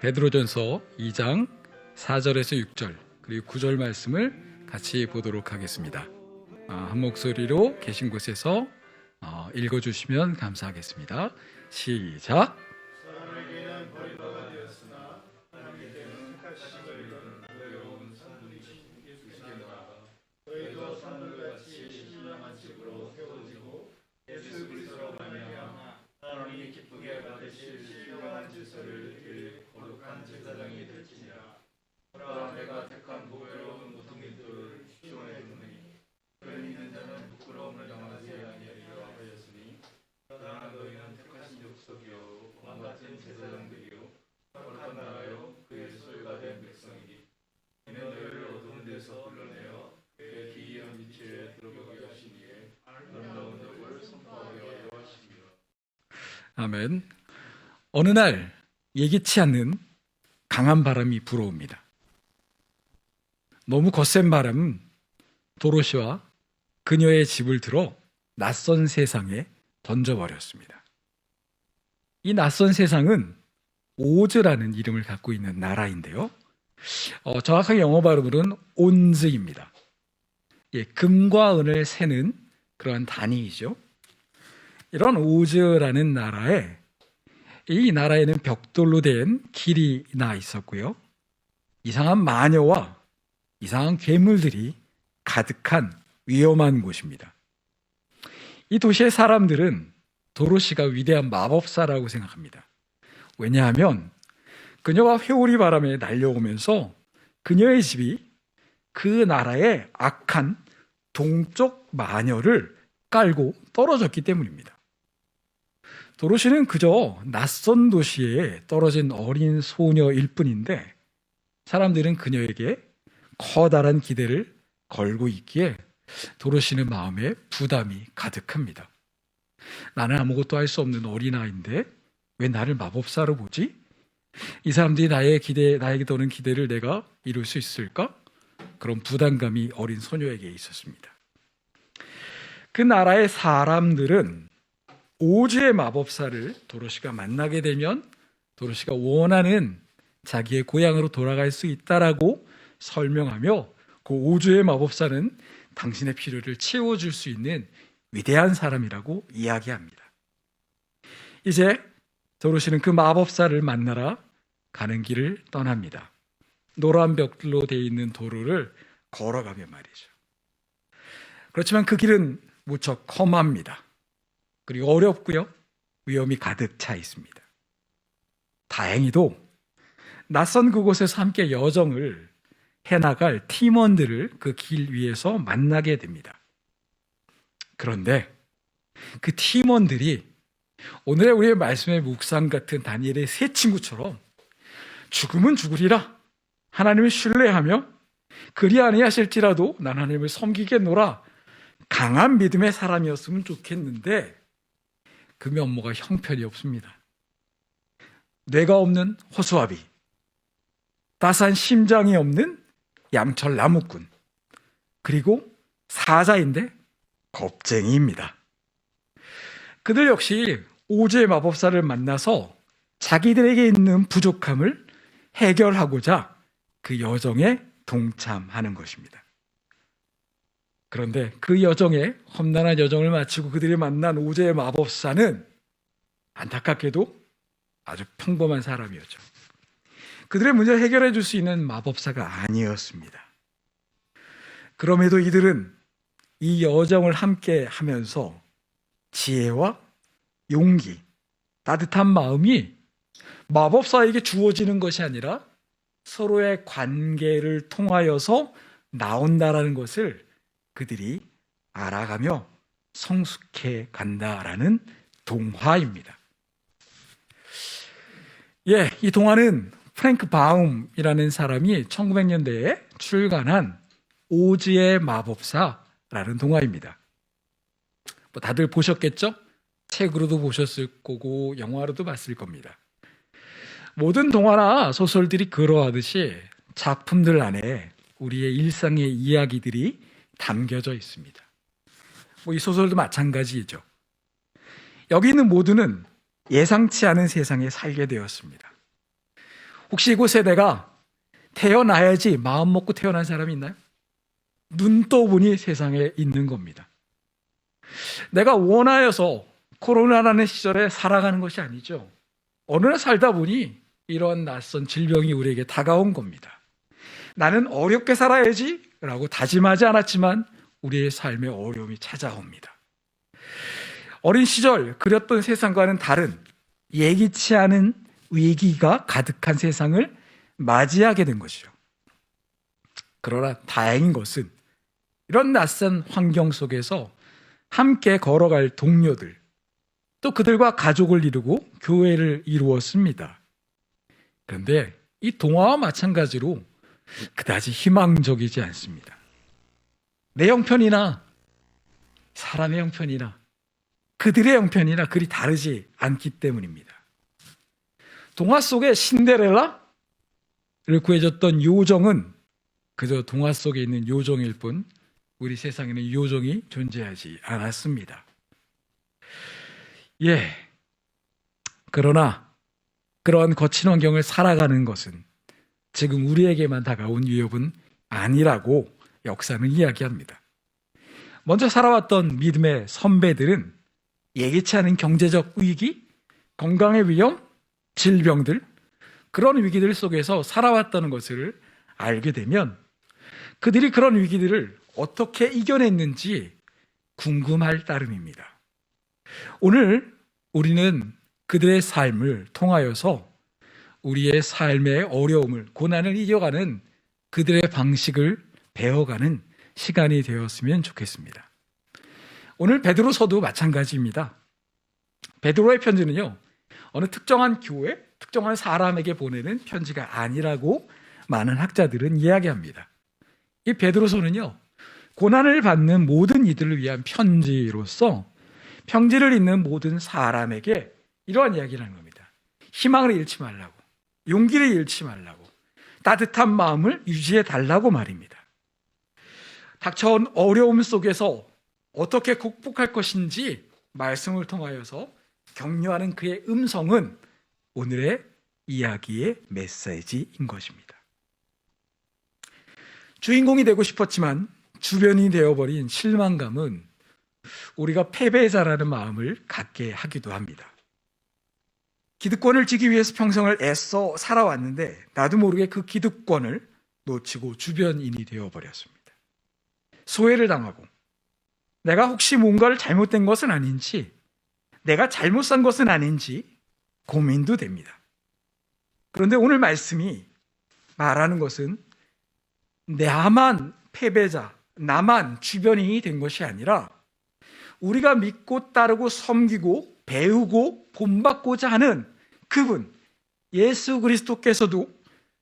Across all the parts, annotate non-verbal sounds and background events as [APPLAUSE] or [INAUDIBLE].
베드로전서 2장 4절에서 6절 그리고 9절 말씀을 같이 보도록 하겠습니다. 아, 한 목소리로 계신 곳에서 어, 읽어주시면 감사하겠습니다. 시작. 아멘. 어느 날 예기치 않는 강한 바람이 불어옵니다. 너무 거센 바람은 도로시와 그녀의 집을 들어 낯선 세상에 던져버렸습니다. 이 낯선 세상은 오즈라는 이름을 갖고 있는 나라인데요. 어, 정확하게 영어 발음으로는 온즈입니다. 예, 금과 은을 세는 그러한 단위이죠. 이런 오즈라는 나라에 이 나라에는 벽돌로 된 길이 나 있었고요. 이상한 마녀와 이상한 괴물들이 가득한 위험한 곳입니다. 이 도시의 사람들은 도로시가 위대한 마법사라고 생각합니다. 왜냐하면 그녀가 회오리 바람에 날려오면서 그녀의 집이 그 나라의 악한 동쪽 마녀를 깔고 떨어졌기 때문입니다. 도로시는 그저 낯선 도시에 떨어진 어린 소녀일 뿐인데 사람들은 그녀에게 커다란 기대를 걸고 있기에 도로시는 마음에 부담이 가득합니다. 나는 아무것도 할 수 없는 어린아이인데 왜 나를 마법사로 보지? 이 사람들이 나의 기대, 나에게 도는 기대를 내가 이룰 수 있을까? 그런 부담감이 어린 소녀에게 있었습니다. 그 나라의 사람들은 오즈의 마법사를 도로시가 만나게 되면 도로시가 원하는 자기의 고향으로 돌아갈 수 있다라고 설명하며 그 오즈의 마법사는 당신의 필요를 채워줄 수 있는 위대한 사람이라고 이야기합니다. 이제 도로시는 그 마법사를 만나러 가는 길을 떠납니다. 노란 벽돌로 되어 있는 도로를 걸어가며 말이죠. 그렇지만 그 길은 무척 험합니다. 그리고 어렵고요. 위험이 가득 차 있습니다. 다행히도 낯선 그곳에서 함께 여정을 해나갈 팀원들을 그 길 위에서 만나게 됩니다. 그런데 그 팀원들이 오늘의 우리의 말씀의 묵상 같은 다니엘의 세 친구처럼 죽음은 죽으리라 하나님을 신뢰하며 그리 아니하실지라도 난 하나님을 섬기겠노라 강한 믿음의 사람이었으면 좋겠는데 그 면모가 형편이 없습니다. 뇌가 없는 호수아비, 따스한 심장이 없는 양철 나무꾼, 그리고 사자인데 겁쟁이입니다. 그들 역시 오즈의 마법사를 만나서 자기들에게 있는 부족함을 해결하고자 그 여정에 동참하는 것입니다. 그런데 그 여정에 험난한 여정을 마치고 그들이 만난 오즈의 마법사는 안타깝게도 아주 평범한 사람이었죠. 그들의 문제를 해결해 줄 수 있는 마법사가 아니었습니다. 그럼에도 이들은 이 여정을 함께 하면서 지혜와 용기, 따뜻한 마음이 마법사에게 주어지는 것이 아니라 서로의 관계를 통하여서 나온다라는 것을 그들이 알아가며 성숙해 간다라는 동화입니다. 예, 이 동화는 프랭크 바움이라는 사람이 1900년대에 출간한 오즈의 마법사라는 동화입니다. 뭐 다들 보셨겠죠? 책으로도 보셨을 거고 영화로도 봤을 겁니다. 모든 동화나 소설들이 그러하듯이 작품들 안에 우리의 일상의 이야기들이 담겨져 있습니다. 뭐 이 소설도 마찬가지죠. 여기 있는 모두는 예상치 않은 세상에 살게 되었습니다. 혹시 이곳에 내가 태어나야지 마음 먹고 태어난 사람이 있나요? 눈 떠보니 세상에 있는 겁니다. 내가 원하여서 코로나라는 시절에 살아가는 것이 아니죠. 어느 날 살다 보니 이런 낯선 질병이 우리에게 다가온 겁니다. 나는 어렵게 살아야지 라고 다짐하지 않았지만 우리의 삶에 어려움이 찾아옵니다. 어린 시절 그렸던 세상과는 다른 예기치 않은 위기가 가득한 세상을 맞이하게 된 것이죠. 그러나 다행인 것은 이런 낯선 환경 속에서 함께 걸어갈 동료들, 또 그들과 가족을 이루고 교회를 이루었습니다. 그런데 이 동화와 마찬가지로 그다지 희망적이지 않습니다. 내 형편이나 사람의 형편이나 그들의 형편이나 그리 다르지 않기 때문입니다. 동화 속의 신데렐라를 구해줬던 요정은 그저 동화 속에 있는 요정일 뿐 우리 세상에는 요정이 존재하지 않았습니다. 예. 그러나 그러한 거친 환경을 살아가는 것은 지금 우리에게만 다가온 위협은 아니라고 역사는 이야기합니다. 먼저 살아왔던 믿음의 선배들은 예기치 않은 경제적 위기, 건강의 위험, 질병들, 그런 위기들 속에서 살아왔다는 것을 알게 되면 그들이 그런 위기들을 어떻게 이겨냈는지 궁금할 따름입니다. 오늘 우리는 그들의 삶을 통하여서 우리의 삶의 어려움을, 고난을 이겨가는 그들의 방식을 배워가는 시간이 되었으면 좋겠습니다. 오늘 베드로서도 마찬가지입니다. 베드로의 편지는요, 어느 특정한 교회, 특정한 사람에게 보내는 편지가 아니라고 많은 학자들은 이야기합니다. 이 베드로서는요, 고난을 받는 모든 이들을 위한 편지로서 평지를 잇는 모든 사람에게 이러한 이야기를 하는 겁니다. 희망을 잃지 말라고, 용기를 잃지 말라고, 따뜻한 마음을 유지해 달라고 말입니다. 닥쳐온 어려움 속에서 어떻게 극복할 것인지 말씀을 통하여서 격려하는 그의 음성은 오늘의 이야기의 메시지인 것입니다. 주인공이 되고 싶었지만 주변이 되어버린 실망감은 우리가 패배자라는 마음을 갖게 하기도 합니다. 기득권을 지기 위해서 평생을 애써 살아왔는데 나도 모르게 그 기득권을 놓치고 주변인이 되어버렸습니다. 소외를 당하고 내가 혹시 뭔가를 잘못된 것은 아닌지 내가 잘못 산 것은 아닌지 고민도 됩니다. 그런데 오늘 말씀이 말하는 것은 나만 패배자, 나만 주변인이 된 것이 아니라 우리가 믿고 따르고 섬기고 배우고 본받고자 하는 그분 예수 그리스도께서도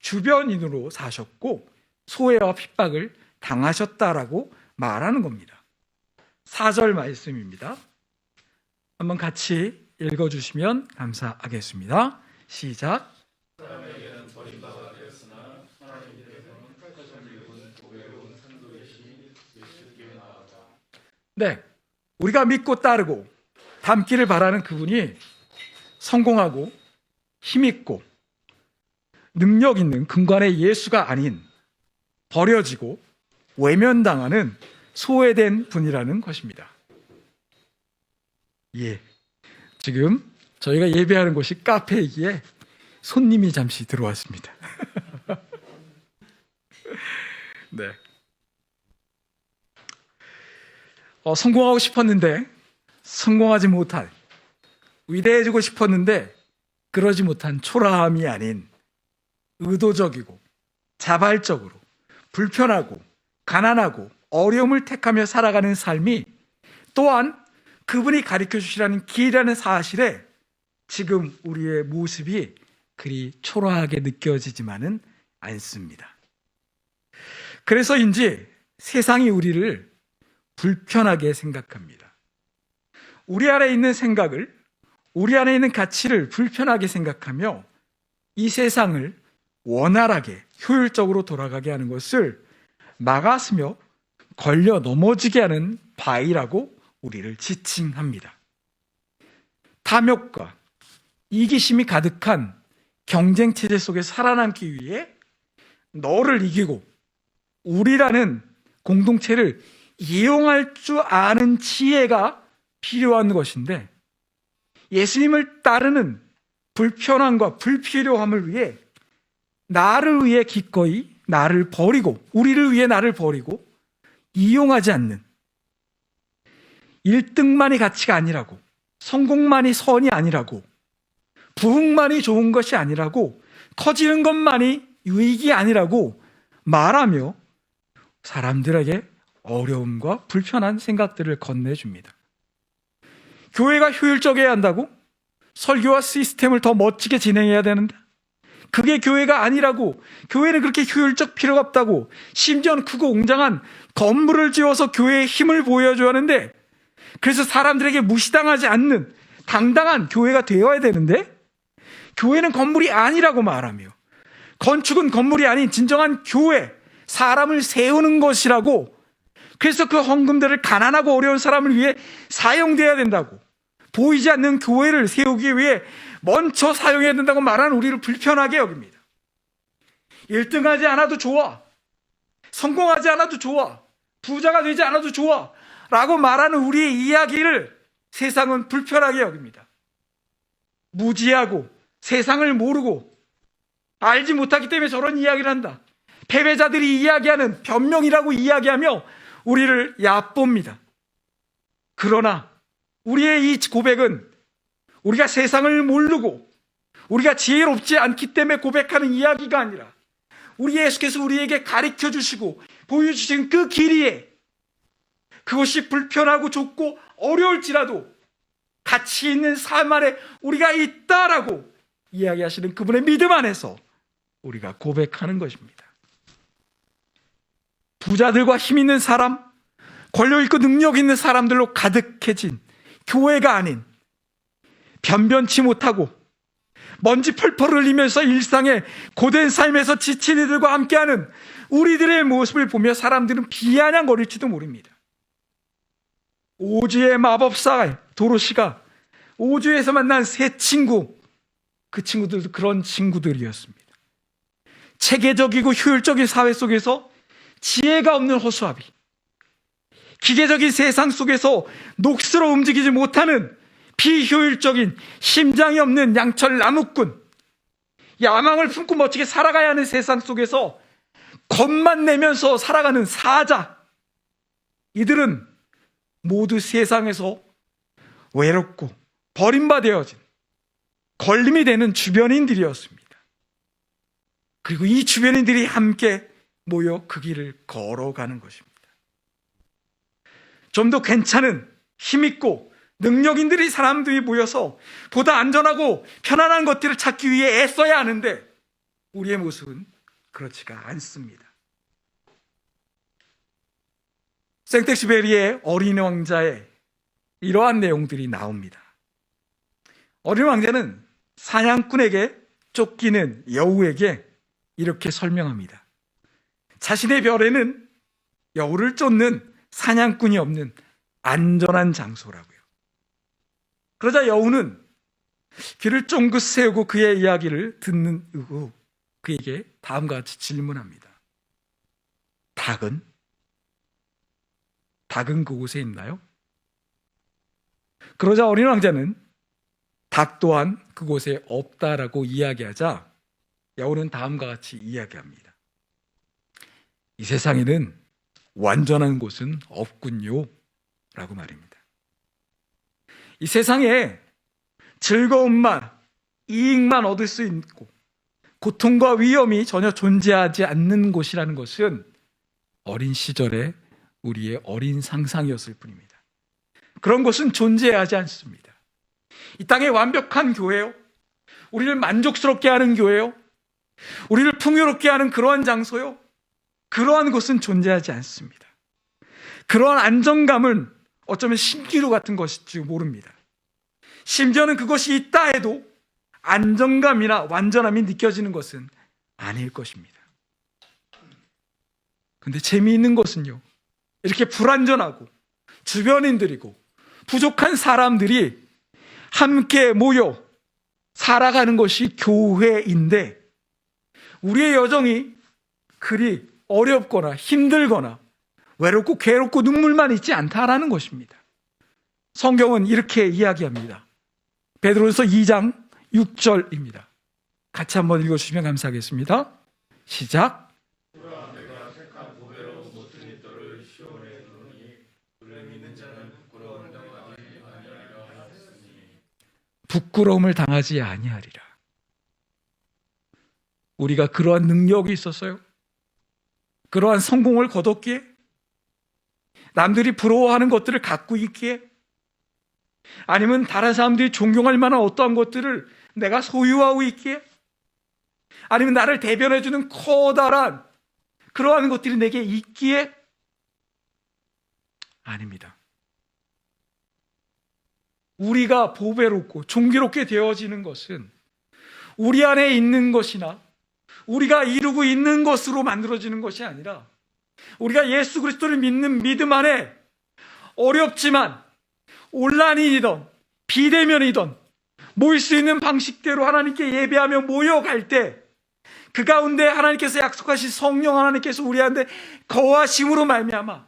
주변인으로 사셨고 소외와 핍박을 당하셨다라고 말하는 겁니다. 4절 말씀입니다. 한번 같이 읽어 주시면 감사하겠습니다. 시작. 네. 우리가 믿고 따르고 닮기를 바라는 그분이 성공하고 힘있고 능력 있는 근간의 예수가 아닌 버려지고 외면당하는 소외된 분이라는 것입니다. 예. 지금 저희가 예배하는 곳이 카페이기에 손님이 잠시 들어왔습니다. [LAUGHS] 네. 어, 성공하고 싶었는데 성공하지 못할 위대해지고 싶었는데 그러지 못한 초라함이 아닌 의도적이고 자발적으로 불편하고 가난하고 어려움을 택하며 살아가는 삶이 또한 그분이 가르쳐 주시라는 길이라는 사실에 지금 우리의 모습이 그리 초라하게 느껴지지만은 않습니다. 그래서인지 세상이 우리를 불편하게 생각합니다. 우리 안에 있는 생각을, 우리 안에 있는 가치를 불편하게 생각하며 이 세상을 원활하게, 효율적으로 돌아가게 하는 것을 막았으며 걸려 넘어지게 하는 바위라고 우리를 지칭합니다. 탐욕과 이기심이 가득한 경쟁 체제 속에 살아남기 위해 너를 이기고 우리라는 공동체를 이용할 줄 아는 지혜가 필요한 것인데 예수님을 따르는 불편함과 불필요함을 위해 나를 위해 기꺼이 나를 버리고 우리를 위해 나를 버리고 이용하지 않는 1등만이 가치가 아니라고 성공만이 선이 아니라고 부흥만이 좋은 것이 아니라고 커지는 것만이 유익이 아니라고 말하며 사람들에게 어려움과 불편한 생각들을 건네줍니다. 교회가 효율적이어야 한다고? 설교와 시스템을 더 멋지게 진행해야 되는데? 그게 교회가 아니라고 교회는 그렇게 효율적 필요가 없다고 심지어는 크고 웅장한 건물을 지어서 교회의 힘을 보여줘야 하는데 그래서 사람들에게 무시당하지 않는 당당한 교회가 되어야 되는데 교회는 건물이 아니라고 말하며 건축은 건물이 아닌 진정한 교회 사람을 세우는 것이라고 그래서 그 헌금들을 가난하고 어려운 사람을 위해 사용돼야 된다고 보이지 않는 교회를 세우기 위해 먼저 사용해야 된다고 말하는 우리를 불편하게 여깁니다. 1등하지 않아도 좋아. 성공하지 않아도 좋아. 부자가 되지 않아도 좋아. 라고 말하는 우리의 이야기를 세상은 불편하게 여깁니다. 무지하고 세상을 모르고 알지 못하기 때문에 저런 이야기를 한다. 패배자들이 이야기하는 변명이라고 이야기하며 우리를 얕봅니다. 그러나 우리의 이 고백은 우리가 세상을 모르고 우리가 지혜롭지 않기 때문에 고백하는 이야기가 아니라 우리 예수께서 우리에게 가르쳐 주시고 보여주신 그 길이에 그것이 불편하고 좁고 어려울지라도 가치 있는 삶 안에 우리가 있다라고 이야기하시는 그분의 믿음 안에서 우리가 고백하는 것입니다. 부자들과 힘 있는 사람, 권력 있고 능력 있는 사람들로 가득해진 교회가 아닌 변변치 못하고 먼지 펄펄 흘리면서 일상의 고된 삶에서 지친 이들과 함께하는 우리들의 모습을 보며 사람들은 비아냥거릴지도 모릅니다. 오주의 마법사 도로시가 오주에서 만난 새 친구, 그 친구들도 그런 친구들이었습니다. 체계적이고 효율적인 사회 속에서 지혜가 없는 허수아비, 기계적인 세상 속에서 녹슬어 움직이지 못하는 비효율적인 심장이 없는 양철 나무꾼, 야망을 품고 멋지게 살아가야 하는 세상 속에서 겁만 내면서 살아가는 사자, 이들은 모두 세상에서 외롭고 버림받아진 걸림이 되는 주변인들이었습니다. 그리고 이 주변인들이 함께 모여 그 길을 걸어가는 것입니다. 좀 더 괜찮은 힘있고 능력인들이 사람들이 모여서 보다 안전하고 편안한 것들을 찾기 위해 애써야 하는데 우리의 모습은 그렇지가 않습니다. 생텍시베리의 어린 왕자의 이러한 내용들이 나옵니다. 어린 왕자는 사냥꾼에게 쫓기는 여우에게 이렇게 설명합니다. 자신의 별에는 여우를 쫓는 사냥꾼이 없는 안전한 장소라고요. 그러자 여우는 귀를 쫑긋 세우고 그의 이야기를 듣는 후 그에게 다음과 같이 질문합니다. 닭은? 닭은 그곳에 있나요? 그러자 어린 왕자는 닭 또한 그곳에 없다라고 이야기하자 여우는 다음과 같이 이야기합니다. 이 세상에는 완전한 곳은 없군요. 라고 말입니다. 이 세상에 즐거움만, 이익만 얻을 수 있고, 고통과 위험이 전혀 존재하지 않는 곳이라는 것은 어린 시절에 우리의 어린 상상이었을 뿐입니다. 그런 곳은 존재하지 않습니다. 이 땅에 완벽한 교회요. 우리를 만족스럽게 하는 교회요. 우리를 풍요롭게 하는 그러한 장소요. 그러한 곳은 존재하지 않습니다. 그러한 안정감은 어쩌면 신기루 같은 것일지 모릅니다. 심지어는 그것이 있다 해도 안정감이나 완전함이 느껴지는 것은 아닐 것입니다. 근데 재미있는 것은요. 이렇게 불안전하고 주변인들이고 부족한 사람들이 함께 모여 살아가는 것이 교회인데 우리의 여정이 그리 어렵거나 힘들거나 외롭고 괴롭고 눈물만 있지 않다라는 것입니다. 성경은 이렇게 이야기합니다. 베드로서 2장 6절입니다. 같이 한번 읽어주시면 감사하겠습니다. 시작. 부끄러움을 당하지 아니하리라. 우리가 그러한 능력이 있었어요. 그러한 성공을 거뒀기에? 남들이 부러워하는 것들을 갖고 있기에? 아니면 다른 사람들이 존경할 만한 어떠한 것들을 내가 소유하고 있기에? 아니면 나를 대변해주는 커다란 그러한 것들이 내게 있기에? 아닙니다. 우리가 보배롭고 존귀롭게 되어지는 것은 우리 안에 있는 것이나 우리가 이루고 있는 것으로 만들어지는 것이 아니라 우리가 예수 그리스도를 믿는 믿음 안에 어렵지만 온라인이든 비대면이든 모일 수 있는 방식대로 하나님께 예배하며 모여갈 때 그 가운데 하나님께서 약속하신 성령 하나님께서 우리한테 거하심으로 말미암아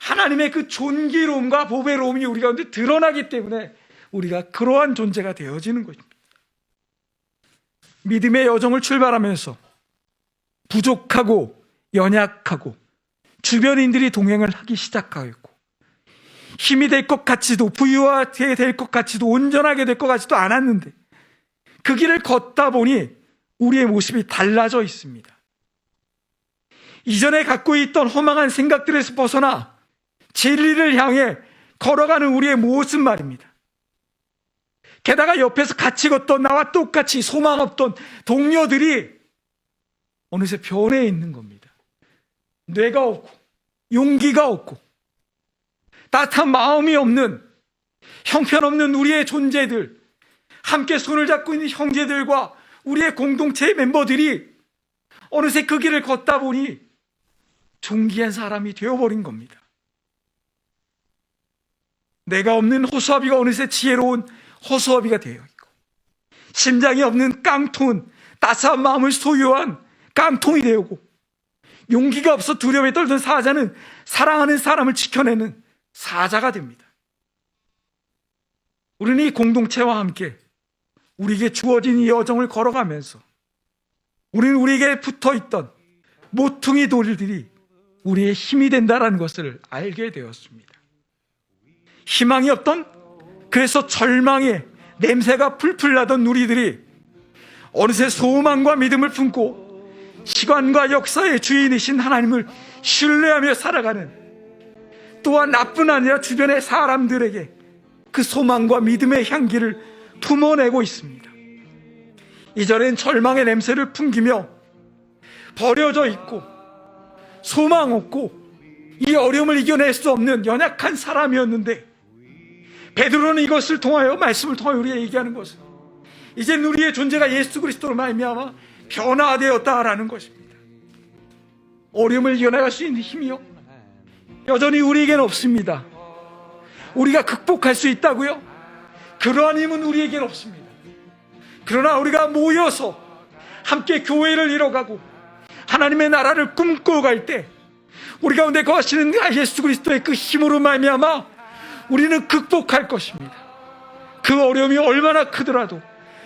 하나님의 그 존귀로움과 보배로움이 우리 가운데 드러나기 때문에 우리가 그러한 존재가 되어지는 것입니다. 믿음의 여정을 출발하면서 부족하고 연약하고 주변인들이 동행을 하기 시작하였고 힘이 될 것 같지도 부유하게 될 것 같지도 온전하게 될 것 같지도 않았는데 그 길을 걷다 보니 우리의 모습이 달라져 있습니다. 이전에 갖고 있던 허망한 생각들에서 벗어나 진리를 향해 걸어가는 우리의 모습 말입니다. 게다가 옆에서 같이 걷던 나와 똑같이 소망 없던 동료들이 어느새 변해 있는 겁니다. 뇌가 없고 용기가 없고 따뜻한 마음이 없는 형편없는 우리의 존재들 함께 손을 잡고 있는 형제들과 우리의 공동체 멤버들이 어느새 그 길을 걷다 보니 존귀한 사람이 되어버린 겁니다. 내가 없는 호수아비가 어느새 지혜로운 호수아비가 되어 있고 심장이 없는 깡통은 따스한 마음을 소유한 깡통이 되고 용기가 없어 두려움에 떨던 사자는 사랑하는 사람을 지켜내는 사자가 됩니다. 우리는 이 공동체와 함께 우리에게 주어진 이 여정을 걸어가면서 우리는 우리에게 붙어 있던 모퉁이 돌들이 우리의 힘이 된다라는 것을 알게 되었습니다. 희망이 없던 그래서 절망의 냄새가 풀풀 나던 우리들이 어느새 소망과 믿음을 품고 시간과 역사의 주인이신 하나님을 신뢰하며 살아가는 또한 나뿐 아니라 주변의 사람들에게 그 소망과 믿음의 향기를 품어내고 있습니다. 이전엔 절망의 냄새를 풍기며 버려져 있고 소망 없고 이 어려움을 이겨낼 수 없는 연약한 사람이었는데 베드로는 이것을 통하여 말씀을 통하여 우리에게 얘기하는 것은 이제 우리의 존재가 예수 그리스도로 말미암아 변화되었다라는 것입니다. 어려움을 이겨나갈 수 있는 힘이요 여전히 우리에게는 없습니다. 우리가 극복할 수 있다고요? 그러한 힘은 우리에게는 없습니다. 그러나 우리가 모여서 함께 교회를 이뤄가고 하나님의 나라를 꿈꿔갈 때 우리 가운데 거하시는 예수 그리스도의 그 힘으로 말미암아 우리는 극복할 것입니다. 그 어려움이 얼마나 크더라도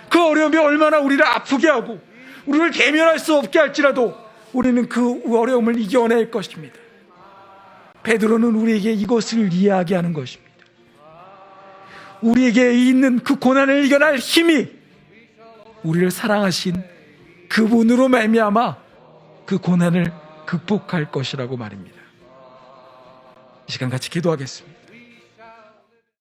그 어려움이 얼마나 우리를 아프게 하고 우리를 대면할 수 없게 할지라도 우리는 그 어려움을 이겨낼 것입니다. 베드로는 우리에게 이것을 이야기하는 것입니다. 우리에게 있는 그 고난을 이겨낼 힘이 우리를 사랑하신 그분으로 말미암아 그 고난을 극복할 것이라고 말입니다. 이 시간 같이 기도하겠습니다.